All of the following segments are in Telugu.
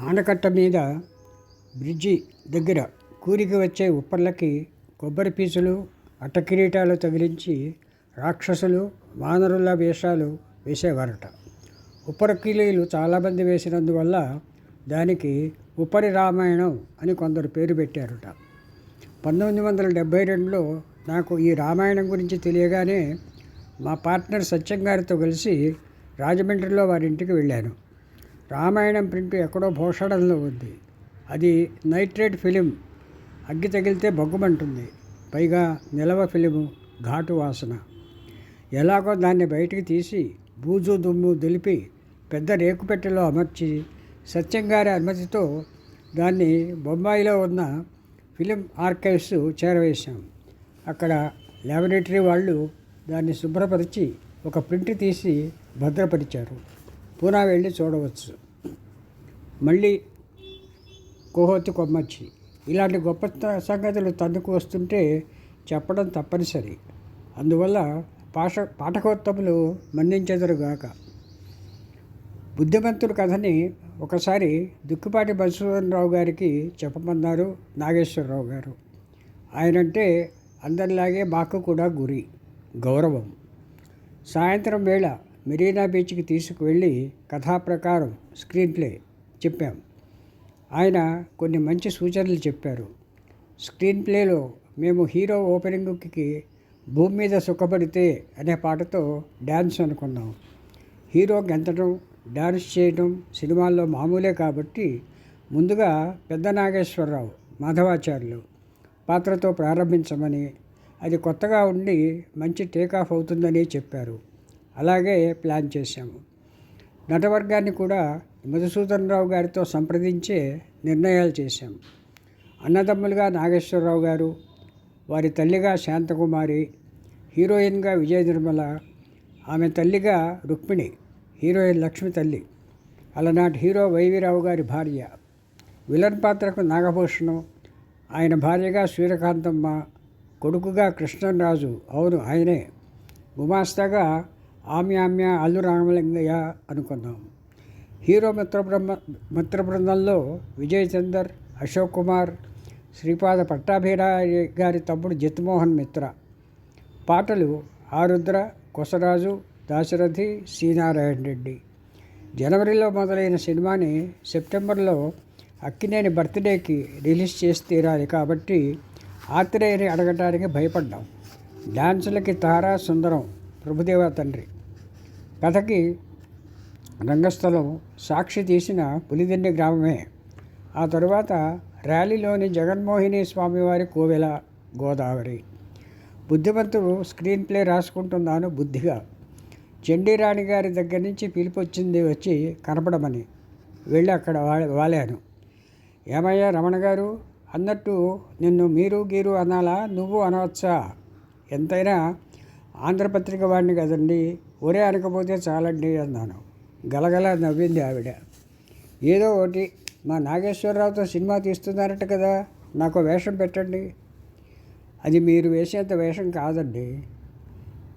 ఆనకట్ట మీద బ్రిడ్జి దగ్గర కూలికి వచ్చే ఉప్పర్లకి కొబ్బరి పీచులు అట్టకిరీటాలు తగిలించి రాక్షసులు వానరుల వేషాలు వేసేవారట. ఉప్పరకిలీలు చాలామంది వేసినందువల్ల దానికి ఉపరి రామాయణం అని కొందరు పేరు పెట్టారట. పంతొమ్మిది వందల డెబ్భై రెండులో నాకు ఈ రామాయణం గురించి తెలియగానే మా పార్ట్నర్ సత్యం గారితో కలిసి రాజమండ్రిలో వారి ఇంటికి వెళ్ళాను. రామాయణం ప్రింట్ ఎక్కడో భూషణంలో ఉంది. అది నైట్రేట్ ఫిలిం. అగ్గి తగిలితే బొగ్గుమంటుంది పైగా నిలవ ఫిలిము ఘాటు వాసన. ఎలాగో దాన్ని బయటికి తీసి బూజు దుమ్ము దులిపి పెద్ద రేకుపెట్టెలో అమర్చి సత్యం గారి అనుమతితో దాన్ని బొంబాయిలో ఉన్న ఫిలిం ఆర్కైవ్స్ చేరవేశాం. అక్కడ ల్యాబొరేటరీ వాళ్ళు దాన్ని శుభ్రపరిచి ఒక ప్రింట్ తీసి భద్రపరిచారు. పూనా వెళ్ళి చూడవచ్చు. మళ్ళీ కోహోతి కొమ్మచ్చి. ఇలాంటి గొప్ప సంగతులు తన్నుకు వస్తుంటే చెప్పడం తప్పనిసరి. అందువల్ల పాష పాఠకోత్తములు మన్నించెదరుగాక బుద్ధిమంతుడు కథని ఒకసారి దుక్కిపాటి రావు గారికి చెప్పమన్నారు నాగేశ్వరరావు గారు. ఆయనంటే అందరిలాగే మాకు కూడా గురి గౌరవం. సాయంత్రం వేళ మెరీనా బీచ్కి తీసుకువెళ్ళి కథా ప్రకారం స్క్రీన్ ప్లే చెప్పాం. ఆయన కొన్ని మంచి సూచనలు చెప్పారు. స్క్రీన్ ప్లేలో మేము హీరో ఓపెనింగ్కి భూమి మీద సుఖపడితే అనే పాటతో డ్యాన్స్ అనుకున్నాం. హీరో గెంతడం డ్యాన్స్ చేయడం సినిమాల్లో మామూలే కాబట్టి ముందుగా పెద్ద నాగేశ్వరరావు మాధవాచార్యులు పాత్రతో ప్రారంభించమని అది కొత్తగా ఉండి మంచి టేకాఫ్ అవుతుందని చెప్పారు. అలాగే ప్లాన్ చేశాము. నటవర్గాన్ని కూడా మధుసూదన్ రావు గారితో సంప్రదించే నిర్ణయాలు చేశాము. అన్నదమ్ములుగా నాగేశ్వరరావు గారు వారి తల్లిగా శాంతకుమారి హీరోయిన్గా విజయ నిర్మల ఆమె తల్లిగా రుక్మిణి హీరోయిన్ లక్ష్మి తల్లి అలనాటి హీరో వైవిరావు గారి భార్య విలన్ పాత్రకు నాగభూషణం ఆయన భార్యగా సూర్యకాంతమ్మ కొడుకుగా కృష్ణరాజు అవును ఆయనే గుమాస్తాగా ఆమ్యామ్య అల్లు రామలింగయ్య అనుకుందాం. హీరో మిత్ర బ్రహ్మ మిత్ర బృందంలో విజయ్ చందర్ అశోక్ కుమార్ శ్రీపాద పట్టాభిరాయ గారి తమ్ముడు జిత్మోహన్ మిత్ర. పాటలు ఆరుద్ర కొసరాజు దాశరథి శ్రీనారాయణ రెడ్డి. జనవరిలో మొదలైన సినిమాని సెప్టెంబర్లో అక్కినేని బర్త్డేకి రిలీజ్ చేసి తీరాలి కాబట్టి ఆత్రేయని అడగటానికి భయపడ్డాం. డాన్సులకి తారా సుందరం ప్రభుదేవ తండ్రి. కథకి రంగస్థలం సాక్షి తీసిన పులిదిండి గ్రామమే. ఆ తరువాత ర్యాలీలోని జగన్మోహిని స్వామివారి కోవెల గోదావరి. బుద్ధిమంతుడు స్క్రీన్ ప్లే రాసుకుంటున్నాను బుద్ధిగా. చండీరాణి గారి దగ్గర నుంచి పిలుపు వచ్చింది వచ్చి కనపడమని వెళ్ళి అక్కడ వా- వాలాను. ఏమయ్యా రమణ గారు అన్నట్టు నిన్ను మీరు గీరు అనాలా నువ్వు అనవచ్చా? ఎంతైనా ఆంధ్రపత్రిక వాడిని కదండి. ఒరే అనకపోతే చాలండి అన్నాను. గలగల నవ్వింది ఆవిడ. ఏదో ఒకటి మా నాగేశ్వరరావుతో సినిమా తీస్తున్నారట కదా నాకు వేషం పెట్టండి. అది మీరు వేసేంత వేషం కాదండి.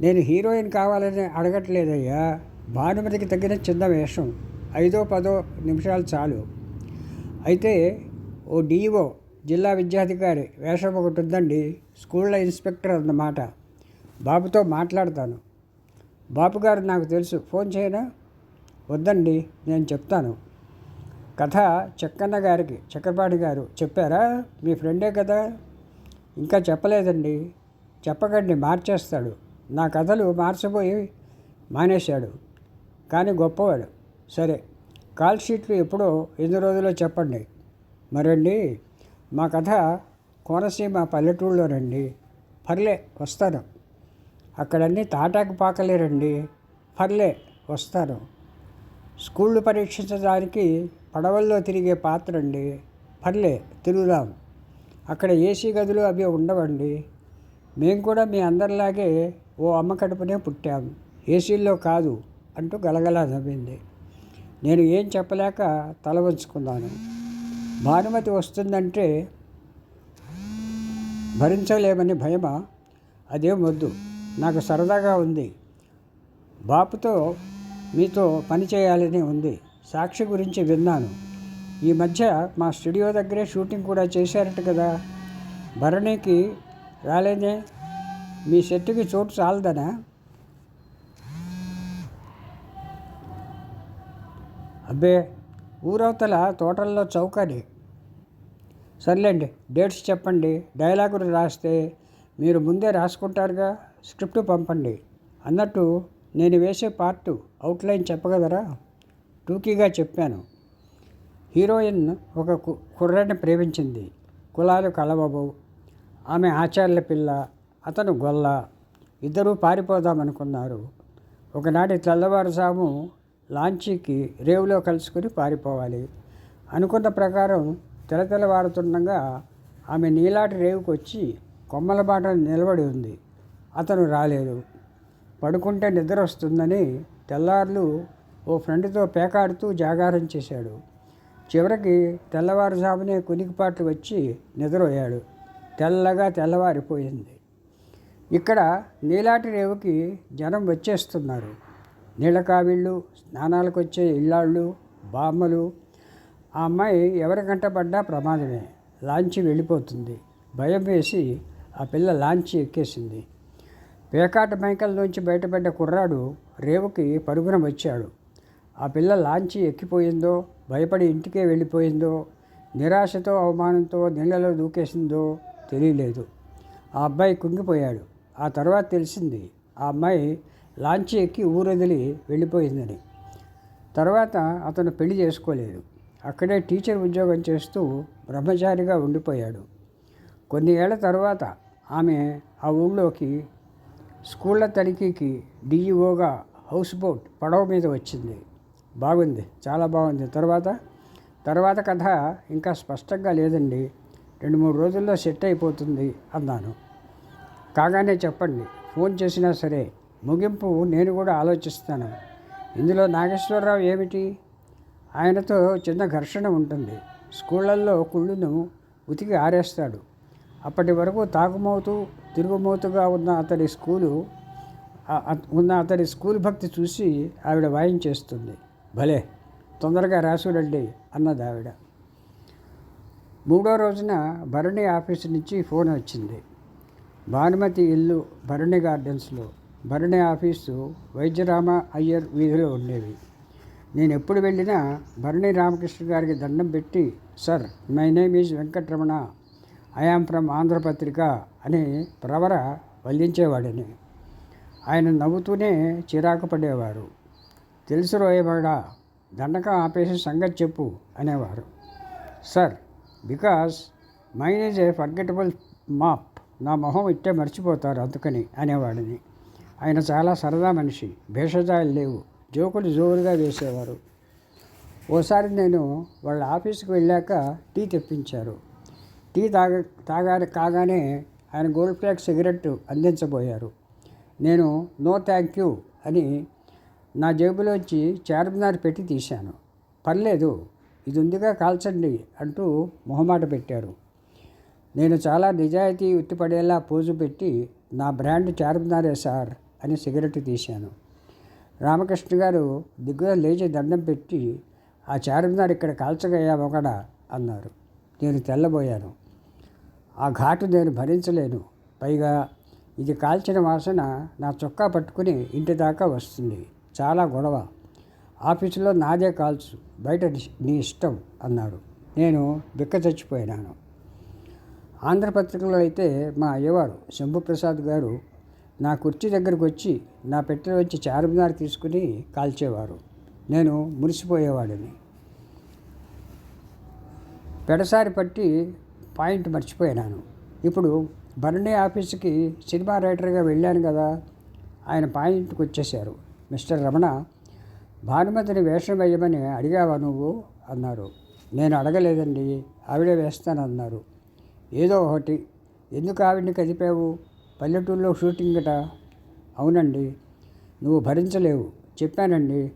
నేను హీరోయిన్ కావాలని అడగట్లేదయ్యా. భానుమతికి తగిన చిన్న వేషం. ఐదో పదో నిమిషాలు చాలు. అయితే ఓ డిఈఓ జిల్లా విద్యాధికారి వేషం ఒకటి ఉందండి. స్కూళ్ళ ఇన్స్పెక్టర్ అన్నమాట. బాబుతో మాట్లాడతాను. బాబు గారు నాకు తెలుసు ఫోన్ చేయనా? వద్దండి నేను చెప్తాను. కథ చెక్కన్న గారికి చక్రపాణి గారు చెప్పారా? మీ ఫ్రెండే కదా? ఇంకా చెప్పలేదండి. చెప్పకండి మార్చేస్తాడు. నా కథలు మార్చబోయి మానేశాడు. కానీ గొప్పవాడు. సరే కాల్ షీట్లు ఎప్పుడో ఎన్ని రోజుల్లో చెప్పండి. మరండి మా కథ కోనసీమ పల్లెటూళ్ళలోనండి పర్లే వస్తాను. అక్కడన్నీ తాటాకు పాకలేరండి. పర్లే వస్తారు. స్కూళ్ళు పరీక్షించడానికి పడవల్లో తిరిగే పాత్ర అండి పర్లే తిరుగుదాం. అక్కడ ఏసీ గదులు అవి ఉండవండి. మేము కూడా మీ అందరిలాగే ఓ అమ్మ కడుపునే పుట్టాం. ఏసీల్లో కాదు అంటూ గలగలా నవ్వింది. నేను ఏం చెప్పలేక తల వంచుకున్నాను. భానుమతి వస్తుందంటే భరించలేమని భయమా? అదేం వద్దు. నాకు సరదాగా ఉంది. బాపుతో మీతో పని చేయాలని ఉంది. సాక్షి గురించి విన్నాను. ఈ మధ్య మా స్టూడియో దగ్గరే షూటింగ్ కూడా చేశారట కదా. భరణికి రాలేదే? మీ సెట్కి చోటు చాలదనా? అబ్బే ఊరవతల తోటల్లో చౌకని. సర్లేండి డేట్స్ చెప్పండి. డైలాగులు రాస్తే మీరు ముందే రాసుకుంటారుగా? స్క్రిప్ట్ పంపండి. అన్నట్టు నేను వేసే పార్ట్ అవుట్లైన్ చెప్పగలరా? టూకీగా చెప్పాను. హీరోయిన్ ఒక కు- ప్రేమించింది. కులాలు కలవబు ఆమె ఆచార్యుల పిల్ల అతను గొల్ల. ఇద్దరూ పారిపోదామనుకున్నారు. ఒకనాటి తెల్లవారుజాము లాంచీకి రేవులో కలుసుకుని పారిపోవాలి. అనుకున్న ప్రకారం తెల తెల్లవారుతుండగా ఆమె నీలాటి రేవుకు వచ్చి కొమ్మల బాట నిలబడి ఉంది. అతను రాలేదు. పడుకుంటే నిద్ర వస్తుందని తెల్లార్లు ఓ ఫ్రెండ్తో పేకాడుతూ జాగారం చేశాడు. చివరికి తెల్లవారుజామునే కునికిపాట్లు వచ్చి నిద్రపోయాడు. తెల్లగా తెల్లవారిపోయింది. ఇక్కడ నీలాటి రేవుకి జనం వచ్చేస్తున్నారు. నీళ్ళకావిళ్ళు స్నానాలకు వచ్చే ఇళ్ళాళ్ళు బామ్మలు. ఆ అమ్మాయి ఎవరికంట పడ్డా ప్రమాదమే. లాంచి వెళ్ళిపోతుంది. భయం వేసి ఆ పిల్ల లాంచి ఎక్కేసింది. పేకాట మైకల్ నుంచి బయటపడ్డ కుర్రాడు రేవుకి పరుగున వచ్చాడు. ఆ పిల్ల లాంచి ఎక్కిపోయిందో భయపడి ఇంటికే వెళ్ళిపోయిందో నిరాశతో అవమానంతో నీళ్ళలో దూకేసిందో తెలియలేదు. ఆ అబ్బాయి కుంగిపోయాడు. ఆ తర్వాత తెలిసింది ఆ అమ్మాయి లాంచి ఎక్కి ఊరొదిలి వెళ్ళిపోయిందని. తర్వాత అతను పెళ్ళి చేసుకోలేదు. అక్కడే టీచర్ ఉద్యోగం చేస్తూ బ్రహ్మచారిగా ఉండిపోయాడు. కొన్ని ఏళ్ళ తర్వాత ఆమె ఆ ఊళ్ళోకి స్కూళ్ళ తనిఖీకి డిఈఓగా హౌస్ బోట్ పడవ మీద వచ్చింది. బాగుంది. చాలా బాగుంది. తర్వాత తర్వాత కథ ఇంకా స్పష్టంగా లేదండి. రెండు మూడు రోజుల్లో సెట్ అయిపోతుంది అన్నాను. కాగానే చెప్పండి. ఫోన్ చేసినా సరే ముగింపు నేను కూడా ఆలోచిస్తాను. ఇందులో నాగేశ్వరరావు ఏమిటి? ఆయనతో చిన్న ఘర్షణ ఉంటుంది. స్కూళ్ళల్లో కుళ్ళును ఉతికి ఆరేస్తాడు. అప్పటి వరకు తాగుమవుతూ తిరుగుమూతగా ఉన్న అతడి స్కూలు ఉన్న అతడి స్కూల్ భక్తి చూసి ఆవిడ వాయించేస్తుంది భలే తొందరగా రాసుడండి అన్నది ఆవిడ. మూడో రోజున భరణి ఆఫీస్ నుంచి ఫోన్ వచ్చింది. భానుమతి ఇల్లు భరణి గార్డెన్స్లో. భరణి ఆఫీసు వైద్యరామ అయ్యర్ వీధిలో ఉండేవి. నేను ఎప్పుడు వెళ్ళినా భరణి రామకృష్ణ గారికి దండం పెట్టి sir my name is Venkataramana I am from Andhrapatrika అని ప్రవర వల్లించేవాడిని. ఆయన నవ్వుతూనే చిరాకు పడేవారు. తెలుసు రోయబాడా దండక ఆపేసి సంగతి చెప్పు అనేవారు. Sir because mine is a forgettable map నా మొహం ఇట్టే మర్చిపోతారు అందుకని అనేవాడిని. ఆయన చాలా సరదా మనిషి భేషజాలు లేవు జోకులు జోరుగా వేసేవారు. ఓసారి నేను వాళ్ళ ఆఫీస్కి వెళ్ళాక టీ తెప్పించారు. టీ తాగ తాగా కాగానే ఆయన గోల్డ్ ఫ్లాక్ సిగరెట్ అందించబోయారు. నేను నో థ్యాంక్ యూ అని నా జేబులోంచి చార్మినార్ పెట్టి తీశాను. పర్లేదు ఇది ఉందిగా కాల్చండి అంటూ మొహమాట పెట్టారు. నేను చాలా నిజాయితీ ఉట్టిపడేలా పోజు పెట్టి నా బ్రాండ్ చార్మినారే సార్ అని సిగరెట్ తీశాను. రామకృష్ణ గారు దిగువ లేచి దండం పెట్టి ఆ చార్మినార్ ఇక్కడ కాల్చగయ్యా ఒకడా అన్నారు. నేను తెల్లబోయాను. ఆ ఘాటు నేను భరించలేను. పైగా ఇది కాల్చిన వాసన నా చొక్కా పట్టుకుని ఇంటి దాకా వస్తుంది. చాలా గొడవ. ఆఫీసులో నాదే కాల్చు. బయట నీ- ఇష్టం అన్నాడు. నేను బిక్క చచ్చిపోయినాను. ఆంధ్రపత్రికలో అయితే మా అయ్యవారు శంభుప్రసాద్ గారు నా కుర్చీ దగ్గరకు వచ్చి నా పెట్టెలో వచ్చి చార్మినార్ తీసుకుని కాల్చేవారు. నేను మురిసిపోయేవాడిని. పెడసారి పట్టి పాయింట్ మర్చిపోయినాను. ఇప్పుడు భరణి ఆఫీస్కి సినిమా రైటర్గా వెళ్ళాను కదా ఆయన పాయింట్కి వచ్చేశారు. మిస్టర్ రమణ భానుమతిని వేషం వేయమని అడిగావా నువ్వు? అన్నారు. నేను అడగలేదండి ఆవిడే వేస్తానన్నారు. ఏదో ఒకటి ఎందుకు ఆవిడ్ని కదిపావు? పల్లెటూరులో షూటింగ్ గట అవునండి నువ్వు భరించలేవు. చెప్పానండి.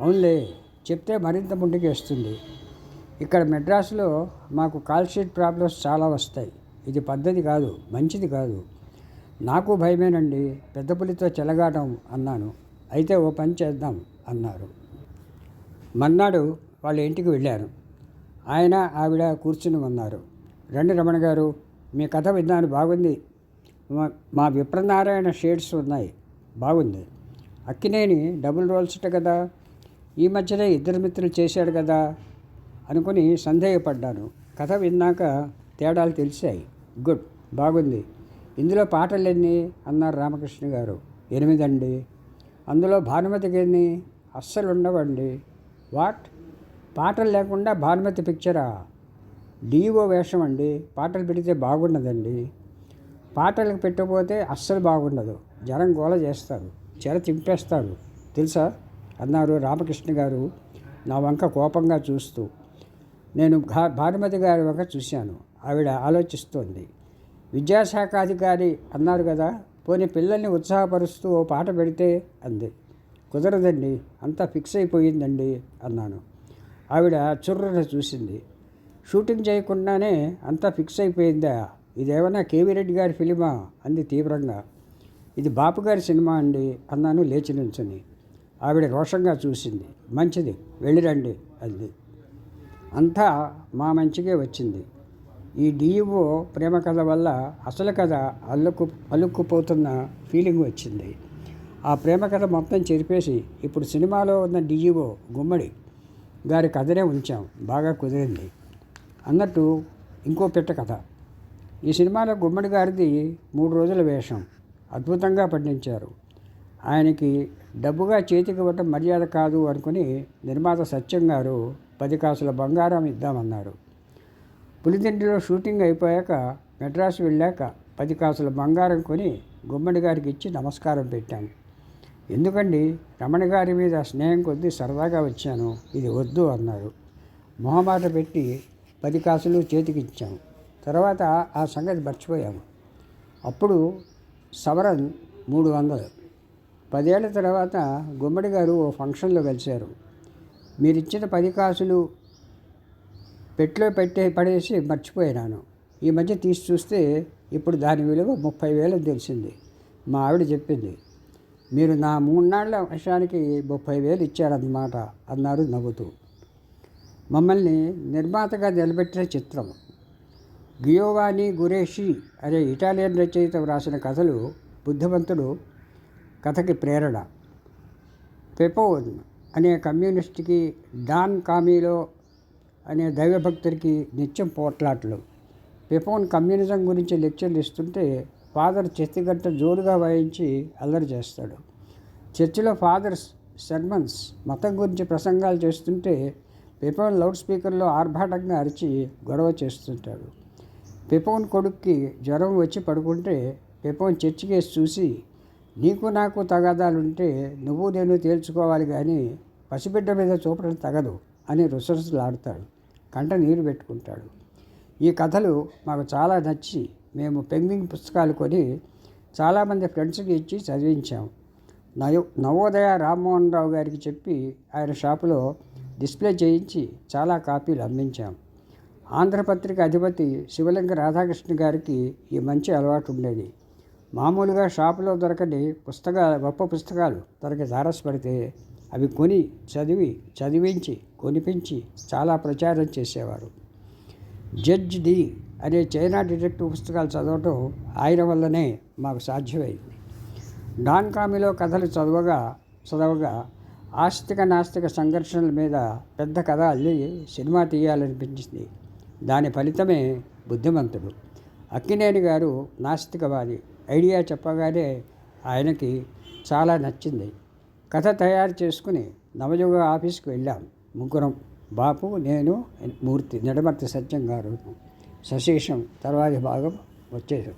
అవునులే చెప్తే మరింత ముందుకేస్తుంది. ఇక్కడ మెడ్రాసులో మాకు కాల్షీట్ ప్రాబ్లమ్స్ చాలా వస్తాయి. ఇది పద్ధతి కాదు మంచిది కాదు. నాకు భయమేనండి పెద్ద పులితో చెలగాటం అన్నాను. అయితే ఓ పని చేద్దాం అన్నారు. మర్నాడు వాళ్ళ ఇంటికి వెళ్ళాను ఆయన ఆవిడ కూర్చుని ఉన్నారు. రండి రమణ గారు మీ కథ విన్నాను బాగుంది. మా- మా విప్రనారాయణ షేడ్స్ ఉన్నాయి బాగుంది. అక్కినేని డబుల్ రోల్స్ట కదా ఈ మధ్యనే ఇద్దరు మిత్రులు చేశాడు కదా అనుకుని సందేహపడ్డాను. కథ విన్నాక తేడాలు తెలిసాయి. గుడ్ బాగుంది. ఇందులో పాటలు ఎన్ని? అన్నారు రామకృష్ణ గారు. ఎనిమిదండి. అందులో భానుమతికి ఎన్ని? అస్సలు ఉండవండి వాట్? పాటలు లేకుండా భానుమతి పిక్చరా? డీఓ వేషం అండి. పాటలు పెడితే బాగుండదండి. పాటలకు పెట్టకపోతే అస్సలు బాగుండదు. జనం గోల చేస్తారు. చెర చింపేస్తారు. తెలుసా? అన్నారు రామకృష్ణ గారు నా వంక కోపంగా చూస్తూ. నేను భానుమతి గారి ఒక చూశాను. ఆవిడ ఆలోచిస్తోంది. విద్యాశాఖాధికారి అన్నారు కదా పోనీ పిల్లల్ని ఉత్సాహపరుస్తూ ఓ పాట పెడితే అంది. కుదరదండి అంతా ఫిక్స్ అయిపోయిందండి అన్నాను. ఆవిడ చుర్రన చూసింది. షూటింగ్ చేయకుండానే అంతా ఫిక్స్ అయిపోయిందా? ఇదేమన్నా కేవీ రెడ్డి గారి ఫిలిమా? అంది తీవ్రంగా. ఇది బాపు గారి సినిమా అండి అన్నాను లేచి నుంచుని. ఆవిడ రోషంగా చూసింది. మంచిది వెళ్ళిరండి అంది. అంతా మా మంచిగా వచ్చింది. ఈ డిఈఓ ప్రేమ కథ వల్ల అసలు కథ అల్లుకు అల్లుక్కుపోతున్న ఫీలింగ్ వచ్చింది. ఆ ప్రేమ కథ మొత్తం చెరిపేసి ఇప్పుడు సినిమాలో ఉన్న డిఈఓ గుమ్మడి గారి కథనే ఉంచాం. బాగా కుదిరింది. అన్నట్టు ఇంకో పెట్ట కథ. ఈ సినిమాలో గుమ్మడి గారిది మూడు రోజుల వేషం. అద్భుతంగా పండించారు. ఆయనకి డబ్బుగా చేతికి ఇవ్వటం మర్యాద కాదు అనుకుని నిర్మాత సత్యం గారు పది కాసుల బంగారం ఇద్దామన్నారు. పులిదిండిలో షూటింగ్ అయిపోయాక మెడ్రాస్ వెళ్ళాక పది కాసుల బంగారం కొని గుమ్మడి గారికి ఇచ్చి నమస్కారం పెట్టాను ఎందుకండి? రమణ గారి మీద స్నేహం కొద్దీ సరదాగా వచ్చాను. ఇది వద్దు అన్నారు. మొహమాట పెట్టి పది కాసులు చేతికిచ్చాము తర్వాత ఆ సంగతి మర్చిపోయాము. అప్పుడు సవరన్ మూడు వందలు. పదేళ్ళ తర్వాత గుమ్మడి గారు ఓ ఫంక్షన్లో కలిశారు. మీరిచ్చిన పది కాసులు పెట్లో పెట్టే పడేసి మర్చిపోయినాను. ఈ మధ్య తీసి చూస్తే ఇప్పుడు దాని విలువ ముప్పై వేలు తెలిసింది. మా ఆవిడ చెప్పింది మీరు నా మూడునాళ్ళ వర్షానికి ముప్పై వేలు ఇచ్చారన్నమాట అన్నారు నవ్వుతూ. మమ్మల్ని నిర్మాతగా నిలబెట్టిన చిత్రం. గియోవాని గురేషి అనే ఇటాలియన్ రచయిత వ్రాసిన కథలు బుద్ధిమంతుడు కథకి ప్రేరణ. పెపోన్ అనే కమ్యూనిస్ట్కి డాన్ కామీలో అనే దైవభక్తుడికి నిత్యం పోట్లాట్లు. పిపోన్ కమ్యూనిజం గురించి లెక్చర్లు ఇస్తుంటే ఫాదర్ చెత్తిగట్ట జోరుగా వాయించి అల్లరి చేస్తాడు. చర్చిలో ఫాదర్స్ సెర్మన్స్ మతం గురించి ప్రసంగాలు చేస్తుంటే పిపోన్ లౌడ్ స్పీకర్లో ఆర్భాటంగా అరిచి గొడవ చేస్తుంటాడు. పిపోన్ కొడుక్కి జ్వరం వచ్చి పడుకుంటే పిపోన్ చర్చికేసి చూసి నీకు నాకు తగాదాలుంటే నువ్వు నేను తేల్చుకోవాలి కానీ పసిబిడ్డ మీద చూపడం తగదు అని రుసరుసలాడుతాడు కంట నీరు పెట్టుకుంటాడు. ఈ కథలు మాకు చాలా నచ్చి మేము పెంగ్వింగ్ పుస్తకాలు కొని చాలామంది ఫ్రెండ్స్కి ఇచ్చి చదివించాం. నయో నవోదయ రామ్మోహన్ రావు గారికి చెప్పి ఆయన షాపులో డిస్ప్లే చేయించి చాలా కాపీలు అమ్మించాం ఆంధ్రపత్రిక అధిపతి శివలింగ రాధాకృష్ణ గారికి ఈ మంచి అలవాటు ఉండేది. మామూలుగా షాపులో దొరకని పుస్తకాలు గొప్ప పుస్తకాలు తనకి తారసపడితే అవి కొని చదివి చదివించి కొనిపించి చాలా ప్రచారం చేసేవారు. జడ్జ్ డి అనే చైనా డిటెక్టివ్ పుస్తకాలు చదవటం ఆయన వల్లనే మాకు సాధ్యమైంది. డాన్ కామిలో కథలు చదవగా చదవగా ఆస్తిక నాస్తిక సంఘర్షణల మీద పెద్ద కథ అల్లి సినిమా తీయాలనిపించింది. దాని ఫలితమే బుద్ధిమంతుడు. అక్కినేని గారు నాస్తికవాది. ఐడియా చెప్పగానే ఆయనకి చాలా నచ్చింది. కథ తయారు చేసుకుని నవయుగ ఆఫీస్కి వెళ్ళాం. ముగ్గురం. బాపు నేను మూర్తి నిడమర్తి సత్యం గారు సశేషం తర్వాతి భాగం వచ్చేసాం